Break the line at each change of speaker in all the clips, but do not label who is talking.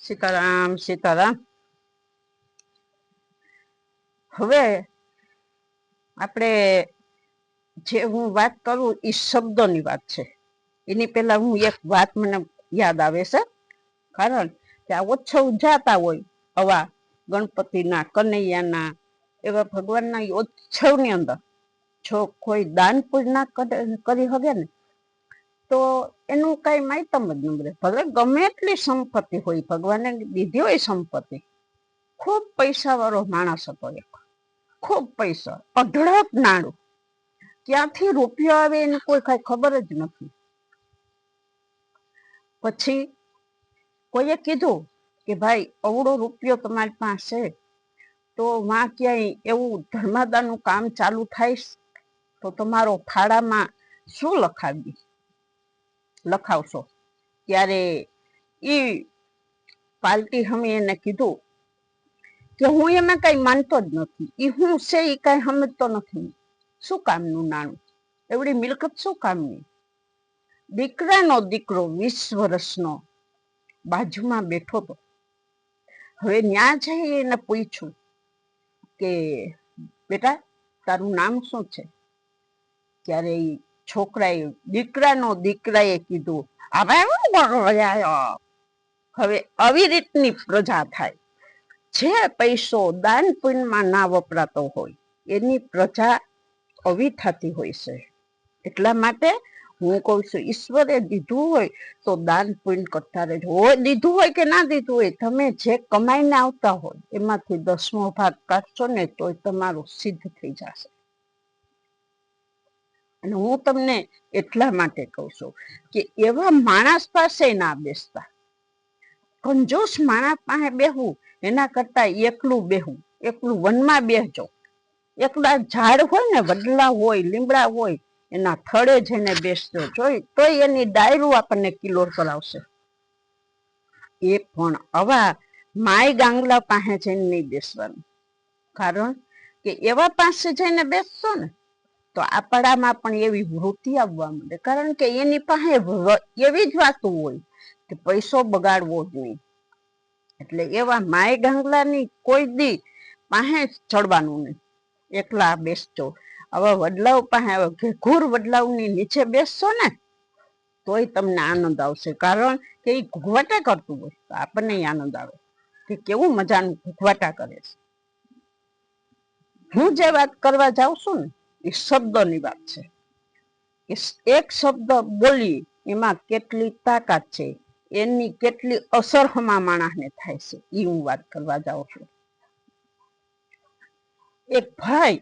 સીતારામ સીતારામ હવે આપણે જે હું વાત કરું એ શબ્દોની વાત છે. એની પહેલા હું એક વાત મને યાદ આવે છે. કારણ કે આ ઉત્સવ જાતા હોય આવા ગણપતિના, કનૈયાના, એવા ભગવાનના ઉત્સવની અંદર. જો કોઈ દાન ના કરે- શકે ને તો એનું કઈ માયતમ જ ન રહે. ભલે ગમે એટલી સંપત્તિ હોય, ભગવાને દીધી હોય સંપત્તિ, ખૂબ પૈસા વાળો માણસ હતો એક ખૂબ પૈસા, અઢળક નાણું. ક્યાંથી રૂપિયો આવે એની કોઈ કઈ ખબર જ નથી. પછી કોઈએ કીધું કે ભાઈ, અવળો રૂપિયો તમારી પાસે તો માં ક્યાંય એવું ધર્માદાનું કામ ચાલુ થાય તો તમારો ફાળામાં શું લખાવી લખાવશો. ત્યારે એ પાલટી હમે એને કીધું કે હું એમાં કઈ માનતો જ નથી. એ હું છે એ કઈ સમજતો નથી. શું કામનું નાણું? એવડી મિલકત શું કામની? દીકરાનો દીકરો વીસ વર્ષનો બાજુમાં બેઠો હતો હવે ત્યાં જઈ એને પૂછ્યું કે, બેટા, તારું નામ શું છે? ત્યારે છોકરાએ, દીકરાનો દીકરાએ કીધું, હવે હવે આવી રીતની પ્રજા થાય. જે પૈસો દાન પુણ્યમાં ના વપરાતો હોય, એની પ્રજા આવી થતી હોય છે. એટલા માટે હું કહું છું, ઈશ્વરે દીધું હોય તો દાન પુણ્ય કરતા રહેજો. હોય દીધું હોય કે ના દીધું હોય, તમે જે કમાઈને આવતા હોય, એમાંથી દસમો ભાગ કાઢશો ને તોય તમારું સિદ્ધ થઈ જશે. અને હું તમને એટલા માટે કહું છું કે એવા માણસ પાસે ના બેસતા. કંજોશ માણસ પાસે બેહવું એના કરતા એકલું બેહવું એકલું વનમાં બેહજો. એકલા ઝાડ હોય ને, વડલા હોય, લીમડા હોય, એના થડે જઈને બેસજો. જોઈ, તોય એની ડાયરું આપણને કિલોર કરાવશે એ પણ આવા માય ગાંગલા પાસે જઈને નહીં બેસવાનું. કારણ કે એવા પાસે જઈને બેસશો ને તો આપણામાં પણ એવી વૃત્તિ આવવા માંડે. કારણ કે એની પાસે એવી જ વાતો હોય કે પૈસો બગાડવો જ નહીં. એટલે એવા માય ગાંગલાની કોઈ દી પાસે ચડવાનું નહીં. એકલા બેસજો. હવે વડલાવ પાસે હવે ઘેઘૂર વડલાવની નીચે બેસશો ને, તોય તમને આનંદ આવશે. કારણ કે એ ઘૂઘવાટા કરતું હોય, તો આપણને આનંદ આવે કે કેવું મજાનું ઘૂઘવાટા કરે છે. હું જે વાત કરવા જાઉં છું ને એ શબ્દની વાત છે. એક શબ્દ બોલી એમાં કેટલી તાકાત છે, એની કેટલી અસર હમા માણસને થાય છે એ હું વાત કરવા જાઉં છું. એક ભાઈ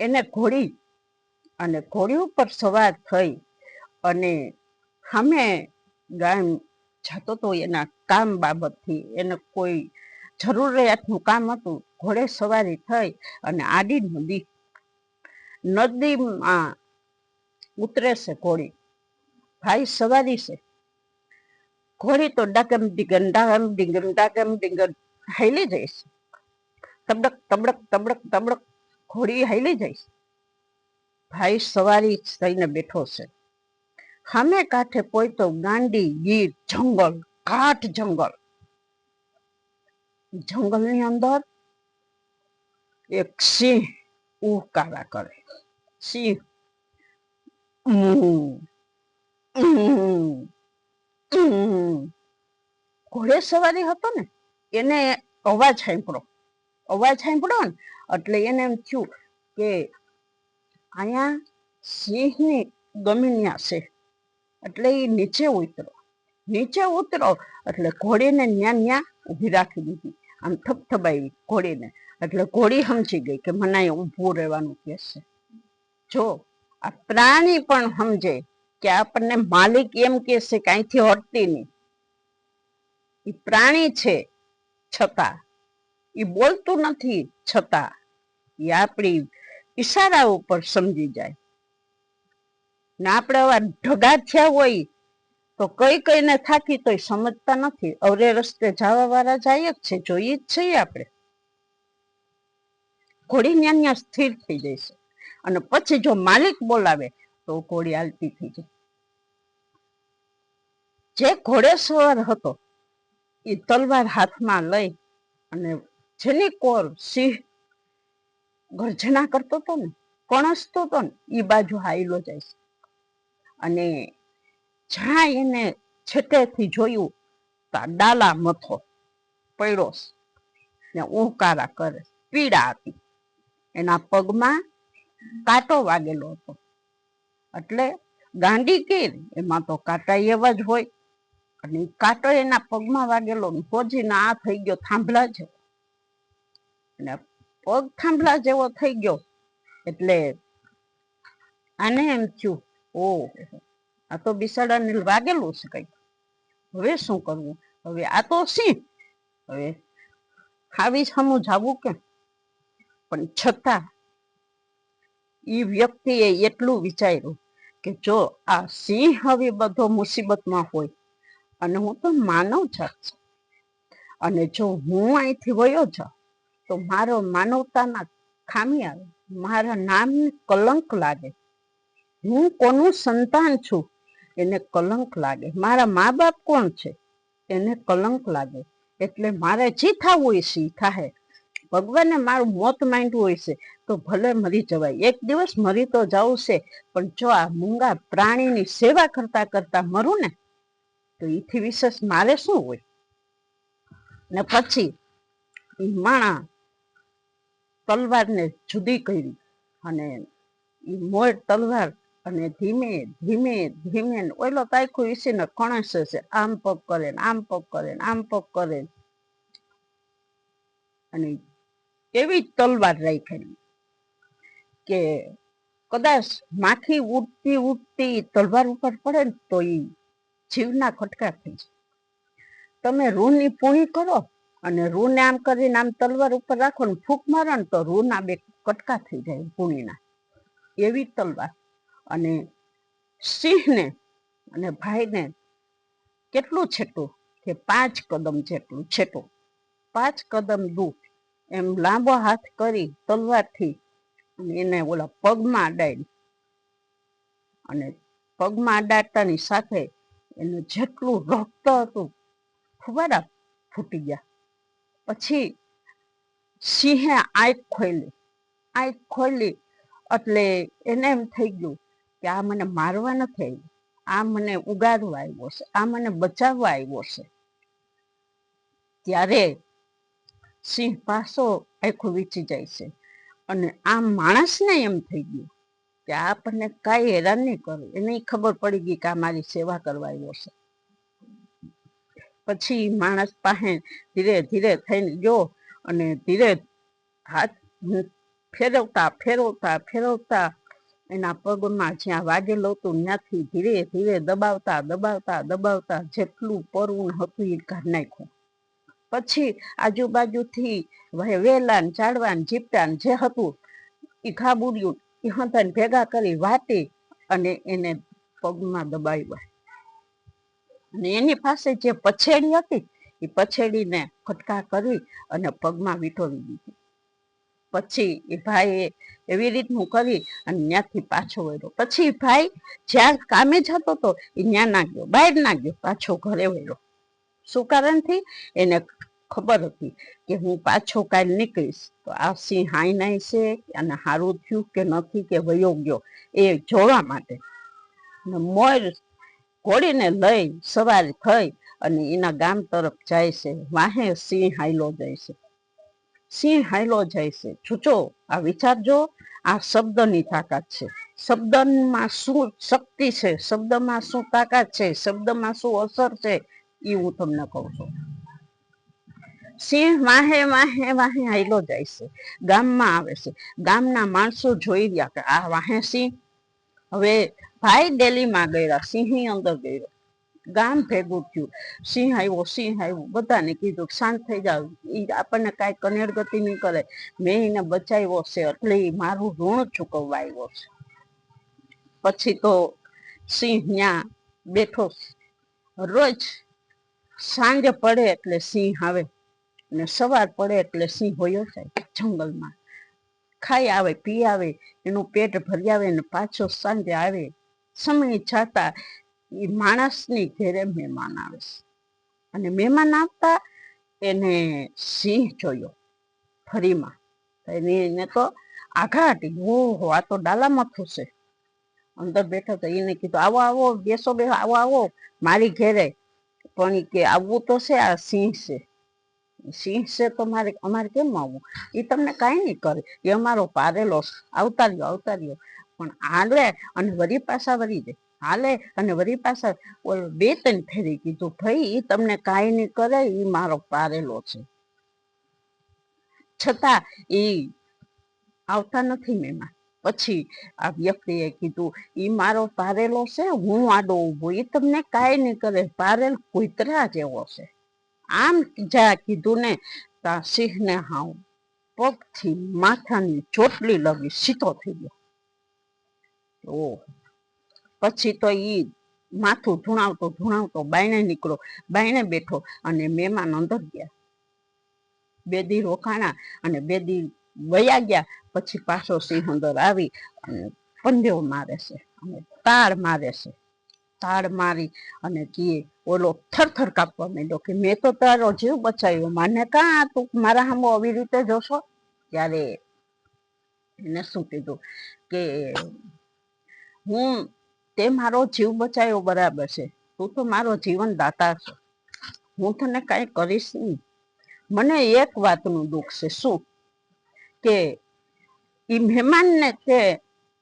એને ઘોડી અને ઘોડી ઉપર સવાર થઈ અને સામે ગામ જતો તો એના કામ બાબતથી એને કોઈ જરૂરિયાતનું કામ હતું, ઘોડે સવારી થઈ અને આડી નદી નદીમાં ઉતરે છે ઘોડી. ભાઈ સવારી છે. ઘોડી તો ડાકેમ ડીગમ ડાગમ ડીગમ ડાગમ ડીગમ હાલી છે. તબડક તબડક તબડક તબડક ઘોડી હાલી જાય છે. ભાઈ સવારી થઈને બેઠો છે. સામે કાંઠે કોઈ તો ગાંડી, ગીર, જંગલ, કાઠ જંગલ. જંગલની અંદર એક સિંહ ઉકારા કરે. સિંહ. ઘોડે સવારી હતો ને એને અવાજ સાંભળો. અવાજ સાંભળો ને એટલે એને એમ થયું કે અહીંયા સિંહની ગમીન્યા છે. એટલે એ નીચે ઉતરો. નીચે ઉતરો એટલે ઘોડીને ન્યા ન્યા ઊભી રાખી દીધી. આમ થપથપાવી ઘોડીને. એટલે ઘોડી સમજી ગઈ કે મને ઊભું રહેવાનું કે જો આ પ્રાણી પણ સમજે કે આપણને માલિક એમ કે છે હટતી નહીં. એ પ્રાણી છે છતાં. એ બોલતું નથી છતાં. એ આપણી ઈશારા ઉપર સમજી જાય. ને આપણે આવા ઢગા થયા હોય તો કઈ કઈને થાકી તો સમજતા નથી. અવરે રસ્તે જવા વાળા જાય જ છે, જોઈએ જ છીએ આપણે. ઘોડી ન્યા ન્યા સ્થિર થઈ જાય અને પછી જો માલિક બોલાવે, તો ઘોડી આલતી થઈ જાય. જે ઘોડે સવાર હતો, એ તલવાર હાથમાં લઈ અને જેની કોર સિંહ ગર્જના કરતો હતો ને, કણસતો હતો ને, એ બાજુ હાઈલો જાય છે. અને જ્યાં એને છેટેથી જોયું, તો ડાલા મથો પડ્યો ને ઊંકારા કરે પીડા હતી. એના પગમાં કાંટો વાગેલો હતો. એટલે ગાંડી કેર એમાં તો કાંટા એવા જ હોય. અને કાંટો એના પગમાં વાગેલો ને હોજીને આ થઈ ગયો થાંભલા જેવો. અને પગ થાંભલા જેવો થઈ ગયો. એટલે આને એમ થયું ઓ આ તો બિસાડાને વાગેલું છે કઈ હવે શું કરવું? હવે આ તો સિંહ. હવે આવી સામું જાવું કેમ પણ છતાં એ વ્યક્તિએ એટલું વિચાર્યું કે જો આ સિંહ હવે બધો મુસીબતમાં હોય, અને હું તો માનવ જાત છું, અને જો હું અહીંથી વયો જાઉં, તો મારો માનવતાના ખામી આવે મારા નામને કલંક લાગે. હું કોનું સંતાન છું? એને કલંક લાગે. મારા મા બાપ કોણ છે? એને કલંક લાગે. એટલે મારે જે થવું હોય સિંહ ઈ થાહે ભગવાને મારું મોત માંડવું હોય છે, તો ભલે મરી જવાય. એક દિવસ મરી તો જવું છે, પણ જો આ મૂંગા પ્રાણીની સેવા કરતા કરતા મરું ને, તો એથી વિશેષ મારે શું હોય? ને પછી એ માણા તલવારને જુદી કરી અને એ મોર તલવાર અને ધીમે ધીમે ધીમે ઓલો તાયખું ઈસીને કણસે છે, આમ પગ કરે આમ પગ કરે આમ પગ કરે અને એવી તલવાર રાખેલી કે કદાચ માખી ઉડતી ઉડતી તલવાર ઉપર પડે ને તો એ જીવના ખટકા થઈ જાય. તમે રૂની પૂણી કરો અને રૂને આમ કરીને આમ તલવાર ઉપર રાખો ને ફૂંક મારો ને તો રૂના બે કટકા થઈ જાય પૂણીના. એવી તલવાર. અને સિંહને અને ભાઈને કેટલું છેટું? કે પાંચ કદમ જેટલું છેટું. પાંચ કદમ દૂર એમ લાંબો હાથ કરી તલવારથી એને ઓલા પગમાં અડાડી અને પગમાં અડાડતાની સાથે એનું જેટલું રક્ત હતું ફુવારા ફૂટી ગયા. પછી સિંહે આંખ ખોલી આંખ ખોલી એટલે એને એમ થઈ ગયું કે આ મને મારવા નથી આવ્યો આ મને ઉગાડવા આવ્યો છે, આ મને બચાવવા આવ્યો છે. ત્યારે સિંહ પાસો આખું વીચી જાય છે. અને આ માણસને એમ થઈ ગયું કે આપણને કાંઈ હેરાન નહીં કરે. એને ખબર પડી ગઈ કે આ મારી સેવા કરવા આવ્યો છે. પછી માણસ પાસે ધીરે ધીરે થઈને ગયો અને ધીરે હાથ ફેરવતા ફેરવતા ફેરવતા એના પગમાં જ્યાં વાગેલો હતું ત્યાંથી ધીરે ધીરે દબાવતા દબાવતા દબાવતા જેટલું પરવું હતું એ કાઢી નાખ્યું. પછી આજુબાજુથી વે- વેલા જીપટાન જે હતું એ ખાબુડ્યું એ હંતાને ભેગા કરી વાટી અને એને પગમાં દબાવ્યા. અને એની પાસે જે પછેડી હતી એ પછેડીને ફટકા કરી અને પગમાં વીંટોવી દીધી. પછી એ ભાઈએ એવી રીતનું કરી અને ત્યાંથી પાછો વળ્યો. પછી ભાઈ જ્યાં કામે જતો હતો એ ત્યાં ના ગયો બહાર ના ગયો પાછો ઘરે વળ્યો. શું કારણથી એને ખબર હતી કે હું પાછો કાલ નીકળીશ. તો આ સિંહ હાઈ નાઈ છે અને સારું થયું કે નથી કે વયો ગયો એ જોવા માટે. મોર ઘોડીને લઈ સવાર થઈ અને એના ગામ તરફ જાય છે. વાહે સિંહ હાઈલો જાય છે. સિંહ હાઈલો જાય છે. જોજો, આ વિચારજો આ શબ્દની તાકાત છે. શબ્દમાં શું શક્તિ છે? શબ્દમાં શું તાકાત છે? શબ્દમાં શું અસર છે? એ હું તમને કહું છું. સિંહ વાહે વાહે વાહે હાઈલો જાય છે. ગામમાં આવે છે. ગામના માણસો જોઈ રહ્યા કે આ વાહે સિંહ. હવે ભાઈ ડેલીમાં ગયા સિંહ અંદર ગયો ગામ ભેગું થયું. સિંહ આવ્યો સિંહ આવ્યો. બધાને કીધું શાંત થઈ જાવ એ આપણને કાંઈ કનેર ગતિ નહીં કરે. મેં એને બચાવ્યો છે. એટલે મારું ઋણ ચૂકવવા આવ્યો છે. પછી તો સિંહ ત્યાં બેઠો રોજ સાંજે પડે એટલે સિંહ આવે ને સવાર પડે એટલે સિંહ હોયો જાય જંગલમાં. ખાઈ આવે, પી આવે, એનું પેટ ભરી આવે ને પાછો સાંજે આવે. સમય જતા એ માણસની ઘેરે મહેમાન આવે અને મહેમાન આવતા એને સિંહ જોયો ફરીમાં. એને એને તો આઘાટી ઓહો, આ તો ડાલામાં થશે અંદર બેઠો તો એને કીધું, આવો આવો, બેસો બેસો આવો આવો, મારી ઘેરે. પણ કે આવવું તો છે આ સિંહ છે સિંહ છે તો મારે, અમારે કેમ આવવું? એ તમને કાંઈ નહીં કરે. એ અમારો પારેલો. આવતા રહ્યો આવતા રહ્યો પણ હાલે અને વરી પાછા વરી જાય. હાલે અને વરી પાછા ઓલો બે ત્રણ ફેરી કીધું. ભાઈ એ તમને કાંઈ નહીં કરે એ મારો પારેલો છે. છતાં એ આવતા નથી મહેમાન પછી આ વ્યક્તિએ કીધું, ઈ મારો પારેલો છે, હું આડો ઊભો એ તમને કાંઈ નહીં કરે, પારેલ કુતરા જેવો છે. આમ જા કીધું ને, તા સિંહને હાવ પગથી માથાની ચોટલી લગી સીતો થઈ ગયો. ઓહ પછી તો ઈ માથું ધૂણાવતો ધૂણાવતો બાયણે નીકળો બાયણે બેઠો અને મહેમાન અંદર ગયા. બેદી રોકાણા અને બે દી વયા ગયા, પછી પાછો સિંહ અંદર આવી અને પંજો મારે છે અને તાળ મારે છે. તાળ મારી અને કીએ, ઓલો થરથર કાપવા માંડ્યો કે મેં તો તારો જીવ બચાવ્યો, માને કાં તું મારા સામે આવી રીતે જોશો? ત્યારે એને શું કીધું કે, હું તે મારો જીવ બચાવ્યો બરાબર છે, તું તો મારો જીવન દાતા છો. હું તને કાંઈ કરીશ નહીં. મને એક વાતનું દુઃખ છે, શું? કે એ મહેમાનને તે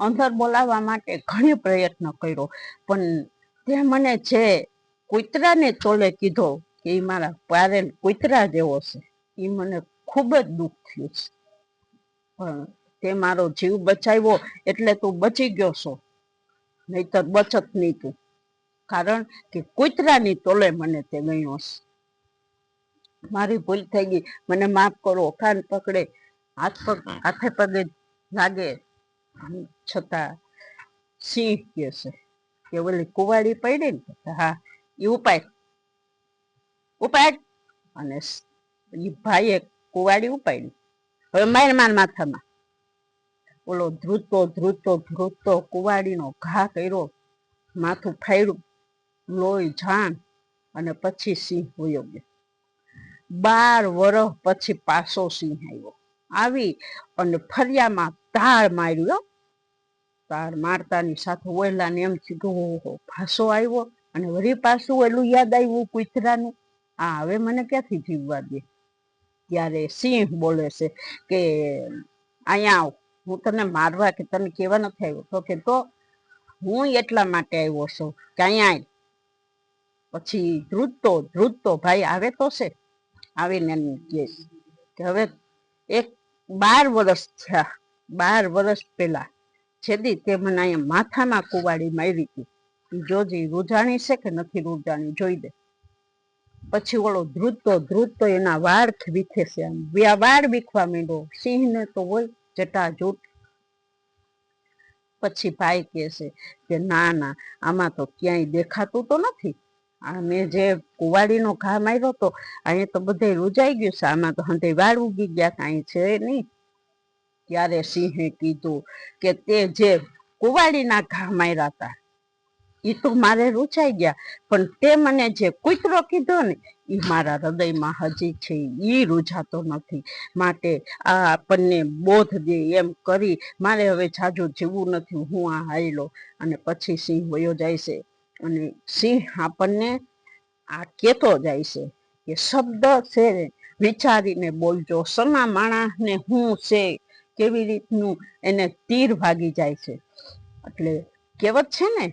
અંદર બોલાવવા માટે ઘણી પ્રયત્ન કર્યો. પણ તે મને જે કૂતરાને તોલે કીધો કે એ મારા પારેલ કૂતરા જેવો છે એ મને ખૂબ જ દુઃખ થયું છે. પણ તે મારો જીવ બચાવ્યો એટલે તું બચી ગયો છો, નહીતર બચત નહીં તું. કારણ કે કૂતરાની તોલે મને તે ગયો છે. મારી ભૂલ થઈ ગઈ. મને માફ કરો, કાન પકડે. હાથ પગ હાથે પગે લાગે છતાં સિંહ કે છે કે ઓલી કુવાડી પડી ને હા એ ઉપાય ઉપાય અને એ ભાઈએ કુવાડી ઉપાડી. હવે માર માથામાં. ઓલો ધ્રુતો ધ્રુતો ધ્રુતો કુવાડીનો ઘા કર્યો માથું ફાડ્યું લોહી જાણ અને પછી સિંહ હોયો ગયો. બાર વર્ષ પછી પાછો સિંહ આવ્યો. આવી અને ફરિયામાં ધાડ માર્યું. ધાડ મારતાની સાથે ઓયલાને એમ થયું ઓહો પાછો આવ્યો અને વળી પાછું ઓલું યાદ આવ્યું કૂતરાનું. આ હવે મને ક્યાંથી જીવવા દે? ત્યારે સિંહ બોલે છે કે, અહીંયા આવ, હું તને મારવા કે તને કેવા નથી આવ્યો. તો કે, તો હું એટલા માટે આવ્યો છું કે અહીંયા પછી, ધ્રુજતો ધ્રુજતો, ભાઈ, આવે તો છે. આવીને કે, હવે એક બાર વર્ષ થયા. બાર વર્ષ પહેલા છેદી તે મને અહીંયા માથામાં કુવાડી મારી હતી. જોજી રૂજાણી છે કે નથી રૂજાણી? જોઈ દે. પછી ઓલો ધ્રુતો ધ્રુતો એના વાળ વીખે છે આમ. વાળ વીખવા માંડ્યો. સિંહને તો હોય જટાજૂટ પછી ભાઈ કહે છે કે ના ના, આમાં તો ક્યાંય દેખાતું તો નથી. મેં જે કુવાડીનો ઘા માર્યો તો, અહીંયા તો બધે રૂજાઈ ગયું છે. આમાં તો હંતે વાળ ઉગી ગયા કાંઈ છે નહીં. ત્યારે સિંહે કીધું કે તે જે કુવાડીના ઘા માર્યા હતા એ તો મારે રૂચાઈ ગયા. પણ તે મને જે કૂતરો કીધો ને એ મારા હૃદયમાં હજી છે. એ રૂજાતો નથી. માટે આ આપણને બોધ દે એમ કરી, મારે હવે જાજુ જીવવું નથી. હું આ હાયલો. અને પછી સિંહ વયો જાય છે. અને સિંહ આપણને આ કહેતો જાય છે કે શબ્દ છે વિચારીને બોલજો, સના માણસને હું છે? કેવી રીતનું? એને તીર ભાગી જાય છે. એટલે કહેવત છે ને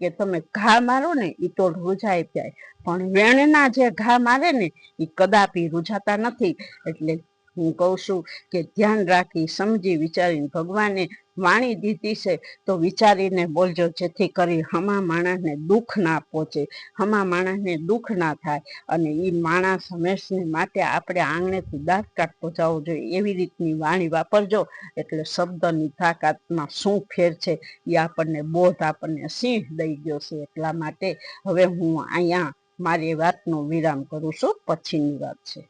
કે તમે ઘા મારો ને એ તો રૂજાઈ જાય. પણ વેણના જે ઘા મારે ને એ કદાપી રૂજાતા નથી. એટલે હું કહું છું કે ધ્યાન રાખી, સમજી વિચારીને ભગવાને વાણી દીધી છે, તો વિચારીને બોલજો, જેથી કરી હમા માણસને દુઃખ ના પહોંચે, હમા માણસને દુઃખ ના થાય અને એ માણસ હંમેશને માટે આપણે આંગણેથી દાંત કાઢતો જવો જોઈએ. એવી રીતની વાણી વાપરજો, એટલે શબ્દની તાકાતમાં શું ફેર છે એ આપણને બોધ, આપણને સિંહ દઈ ગયો છે, એટલા માટે હવે હું અહીંયા મારી વાતનો વિરામ કરું છું. પછીની વાત છે.